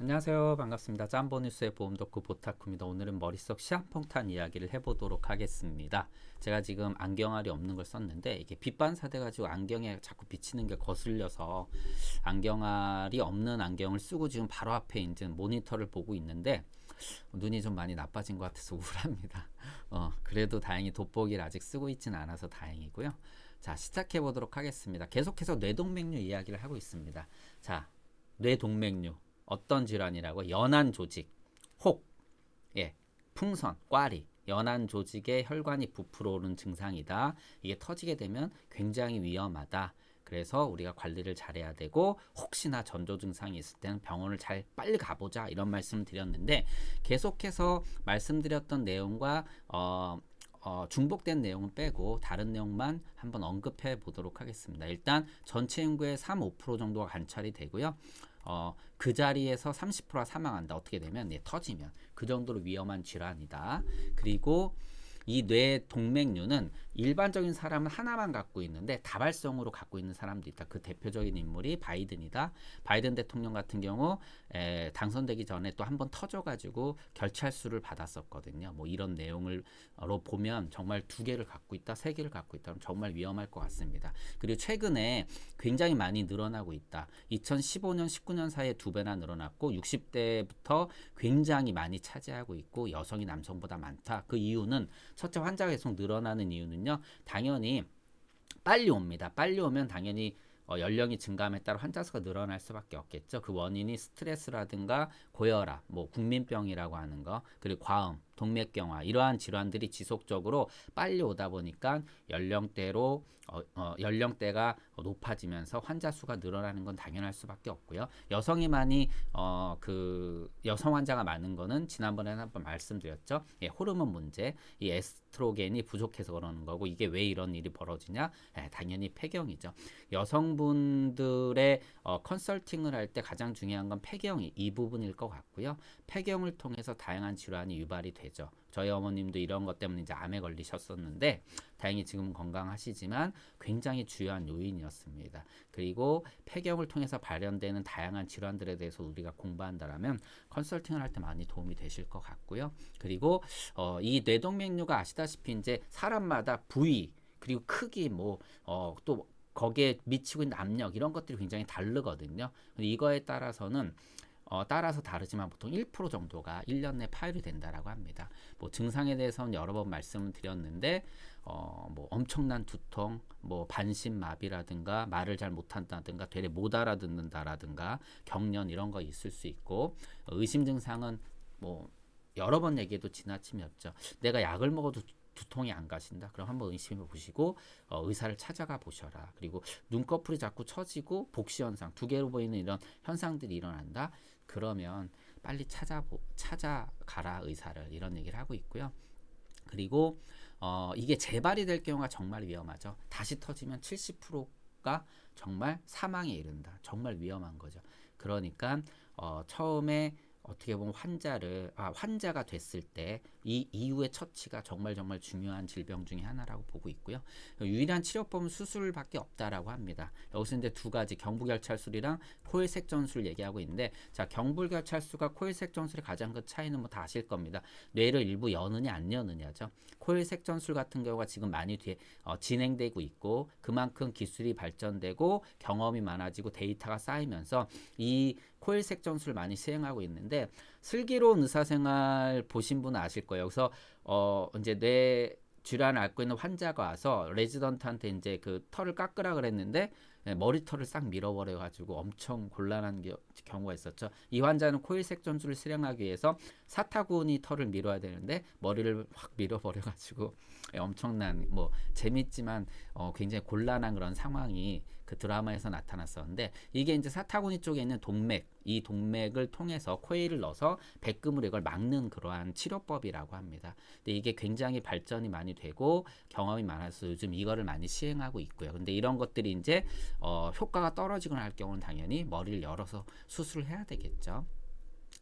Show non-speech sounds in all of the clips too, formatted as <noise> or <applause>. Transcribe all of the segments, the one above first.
안녕하세요. 반갑습니다. 짬보 뉴스의 보험 덕후 보타쿠입니다. 오늘은 머릿속 시한폭탄 이야기를 해보도록 하겠습니다. 제가 지금 안경알이 없는 걸 썼는데 이게 빛 반사 돼 가지고 안경에 자꾸 비치는 게 거슬려서 안경알이 없는 안경을 쓰고 지금 바로 앞에 이제 모니터를 보고 있는데 눈이 좀 많이 나빠진 것 같아서 <laughs> 우울합니다. 어, 그래도 다행히 돋보기를 아직 쓰고 있지는 않아서 다행이고요. 자, 시작해 보도록 하겠습니다. 계속해서 뇌동맥류 이야기를 하고 있습니다. 자, 뇌동맥류 어떤 질환이라고 연한 조직, 혹, 예, 풍선, 꽈리, 연한 조직에 혈관이 부풀어 오는 증상이다. 이게 터지게 되면 굉장히 위험하다. 그래서 우리가 관리를 잘해야 되고 혹시나 전조 증상이 있을 때는 병원을 잘 빨리 가보자 이런 말씀을 드렸는데 계속해서 말씀드렸던 내용과 어, 어, 중복된 내용은 빼고 다른 내용만 한번 언급해 보도록 하겠습니다. 일단 전체 인구의 3, 5% 정도가 관찰이 되고요. 어, 그 자리에서 30%가 사망한다. 어떻게 되면 네, 터지면 그 정도로 위험한 질환이다. 그리고 이 뇌 동맥류는 일반적인 사람은 하나만 갖고 있는데 다발성으로 갖고 있는 사람도 있다. 그 대표적인 인물이 바이든이다. 바이든 대통령 같은 경우 에, 당선되기 전에 또 한 번 터져가지고 결찰수를 받았었거든요. 뭐 이런 내용을로 보면 정말 두 개를 갖고 있다, 세 개를 갖고 있다면 정말 위험할 것 같습니다. 그리고 최근에 굉장히 많이 늘어나고 있다. 2015년, 19년 사이에 두 배나 늘어났고 60대부터 굉장히 많이 차지하고 있고 여성이 남성보다 많다. 그 이유는 첫째 환자가 계속 늘어나는 이유는요. 당연히 빨리 옵니다. 빨리 오면 당연히 어, 연령이 증가함에 따라 환자 수가 늘어날 수밖에 없겠죠. 그 원인이 스트레스라든가 고혈압, 뭐 국민병이라고 하는 거, 그리고 과음, 동맥경화 이러한 질환들이 지속적으로 빨리 오다 보니까 연령대로 어, 어, 연령대가 높아지면서 환자 수가 늘어나는 건 당연할 수밖에 없고요. 여성이 많이 어, 그 여성 환자가 많은 거는 지난번에 한번 말씀드렸죠. 예, 호르몬 문제, 이 에스트로겐이 부족해서 그러는 거고 이게 왜 이런 일이 벌어지냐? 예, 당연히 폐경이죠. 여성분들의 어, 컨설팅을 할 때 가장 중요한 건 폐경이 이 부분일 것 같고요. 폐경을 통해서 다양한 질환이 유발이 되 죠. 저희 어머님도 이런 것 때문에 이제 암에 걸리셨었는데 다행히 지금 건강하시지만 굉장히 주요한 요인이었습니다. 그리고 폐경을 통해서 발현되는 다양한 질환들에 대해서 우리가 공부한다라면 컨설팅을 할 때 많이 도움이 되실 것 같고요. 그리고 어, 이 뇌동맥류가 아시다시피 이제 사람마다 부위 그리고 크기 뭐어또 거기에 미치고 있는 압력 이런 것들이 굉장히 다르거든요. 이거에 따라서는 어, 따라서 다르지만 보통 1% 정도가 1년 내 파열이 된다라고 합니다. 뭐 증상에 대해서는 여러 번 말씀을 드렸는데 어, 뭐 엄청난 두통, 뭐 반신마비라든가 말을 잘 못한다든가 되레 못 알아듣는다라든가 경련 이런 거 있을 수 있고 의심 증상은 뭐 여러 번 얘기해도 지나침이 없죠. 내가 약을 먹어도 두통이 안 가신다. 그럼 한번 의심해 보시고 어, 의사를 찾아가 보셔라. 그리고 눈꺼풀이 자꾸 처지고 복시 현상 두 개로 보이는 이런 현상들이 일어난다. 그러면 빨리 찾아 찾아가라 의사를 이런 얘기를 하고 있고요. 그리고 어, 이게 재발이 될 경우가 정말 위험하죠. 다시 터지면 70%가 정말 사망에 이른다. 정말 위험한 거죠. 그러니까 어, 처음에 어떻게 보면 환자를 아, 환자가 됐을 때 이 이후의 처치가 정말 정말 중요한 질병 중의 하나라고 보고 있고요. 유일한 치료법은 수술밖에 없다라고 합니다. 여기서 이제 두 가지 경부결찰술이랑 코일색전술 얘기하고 있는데 자 경부결찰술과 코일색전술의 가장 큰 차이는 뭐 다 아실 겁니다. 뇌를 일부 여느냐 안 여느냐죠. 코일색전술 같은 경우가 지금 많이 뒤에 어, 진행되고 있고 그만큼 기술이 발전되고 경험이 많아지고 데이터가 쌓이면서 이 코일색 전술을 많이 시행하고 있는데 슬기로운 의사생활 보신 분은 아실 거예요. 그래서 어 이제 뇌 질환을 앓고 있는 환자가 와서 레지던트한테 이제 그 털을 깎으라 그랬는데 네, 머리털을 싹 밀어버려 가지고 엄청 곤란한 게, 경우가 있었죠. 이 환자는 코일 색 전술을 실행하기 위해서 사타구니 털을 밀어야 되는데 머리를 확 밀어버려 가지고 <laughs> 예, 엄청난 뭐 재밌지만 어, 굉장히 곤란한 그런 상황이 그 드라마에서 나타났었는데 이게 이제 사타구니 쪽에 있는 동맥 이 동맥을 통해서 코일을 넣어서 백금으로 이걸 막는 그러한 치료법이라고 합니다. 근데 이게 굉장히 발전이 많이 되고 경험이 많아서 요즘 이거를 많이 시행하고 있고요. 근데 이런 것들이 이제 어, 효과가 떨어지거나 할 경우는 당연히 머리를 열어서 수술을 해야 되겠죠.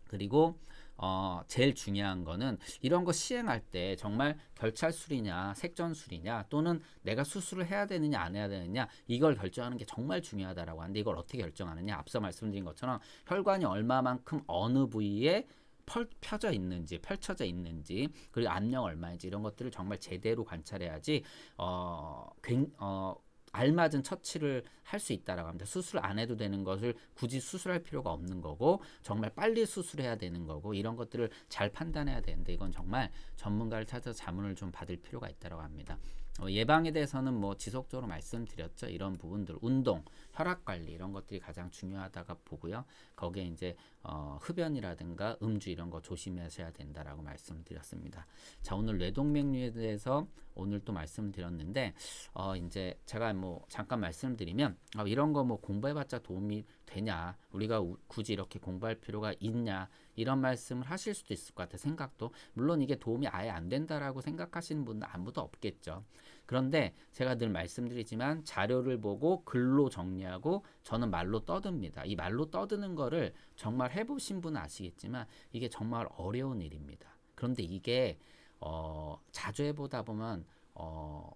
그리고 어, 제일 중요한 거는 이런 거 시행할 때 정말 결찰술이냐 색전술이냐 또는 내가 수술을 해야 되느냐 안 해야 되느냐 이걸 결정하는 게 정말 중요하다라고 하는데 이걸 어떻게 결정하느냐 앞서 말씀드린 것처럼 혈관이 얼마만큼 어느 부위에 펼, 펴져 있는지 펼쳐져 있는지 그리고 압력 얼마인지 이런 것들을 정말 제대로 관찰해야지 어, 굉, 어 알맞은 처치를 할 수 있다라고 합니다. 수술 안 해도 되는 것을 굳이 수술할 필요가 없는 거고 정말 빨리 수술해야 되는 거고 이런 것들을 잘 판단해야 되는데 이건 정말 전문가를 찾아서 자문을 좀 받을 필요가 있다라고 합니다. 어, 예방에 대해서는 뭐 지속적으로 말씀드렸죠. 이런 부분들, 운동, 혈압 관리 이런 것들이 가장 중요하다가 보고요. 거기에 이제 어, 흡연이라든가 음주 이런 거 조심하셔야 된다라고 말씀드렸습니다. 자, 오늘 뇌동맥류에 대해서 오늘 또 말씀드렸는데 어, 이제 제가 뭐 잠깐 말씀드리면 어, 이런 거 뭐 공부해봤자 도움이 되냐, 우리가 우, 굳이 이렇게 공부할 필요가 있냐 이런 말씀을 하실 수도 있을 것 같아요. 생각도 물론 이게 도움이 아예 안 된다라고 생각하시는 분은 아무도 없겠죠. 그런데 제가 늘 말씀드리지만 자료를 보고 글로 정리하고 저는 말로 떠듭니다. 이 말로 떠드는 거를 정말 해보신 분은 아시겠지만 이게 정말 어려운 일입니다. 그런데 이게 어, 자주 해보다 보면 어,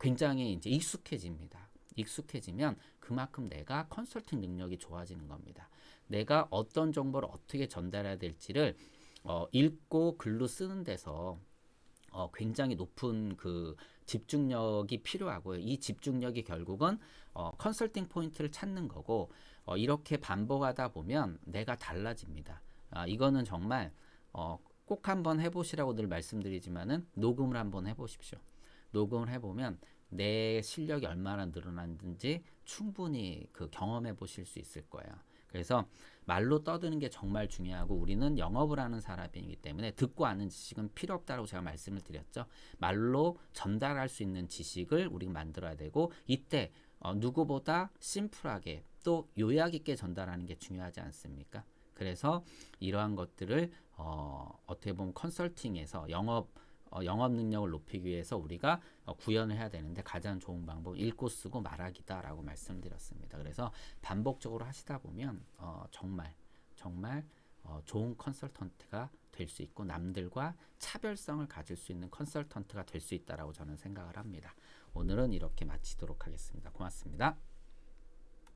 굉장히 이제 익숙해집니다. 익숙해지면 그만큼 내가 컨설팅 능력이 좋아지는 겁니다. 내가 어떤 정보를 어떻게 전달해야 될지를 어, 읽고 글로 쓰는 데서 어, 굉장히 높은 그 집중력이 필요하고요. 이 집중력이 결국은 어, 컨설팅 포인트를 찾는 거고 어, 이렇게 반복하다 보면 내가 달라집니다. 아, 이거는 정말 어, 꼭 한번 해보시라고 늘 말씀드리지만은 녹음을 한번 해보십시오. 녹음을 해보면 내 실력이 얼마나 늘어났는지 충분히 그 경험해 보실 수 있을 거예요. 그래서 말로 떠드는 게 정말 중요하고 우리는 영업을 하는 사람이기 때문에 듣고 아는 지식은 필요 없다고 제가 말씀을 드렸죠. 말로 전달할 수 있는 지식을 우리가 만들어야 되고 이때 어, 누구보다 심플하게 또 요약 있게 전달하는 게 중요하지 않습니까? 그래서 이러한 것들을 어, 어떻게 보면 컨설팅에서 영업 어, 영업 능력을 높이기 위해서 우리가 어, 구현을 해야 되는데 가장 좋은 방법 읽고 쓰고 말하기다라고 말씀드렸습니다. 그래서 반복적으로 하시다 보면 어, 정말 정말 어, 좋은 컨설턴트가 될 수 있고 남들과 차별성을 가질 수 있는 컨설턴트가 될 수 있다라고 저는 생각을 합니다. 오늘은 이렇게 마치도록 하겠습니다. 고맙습니다.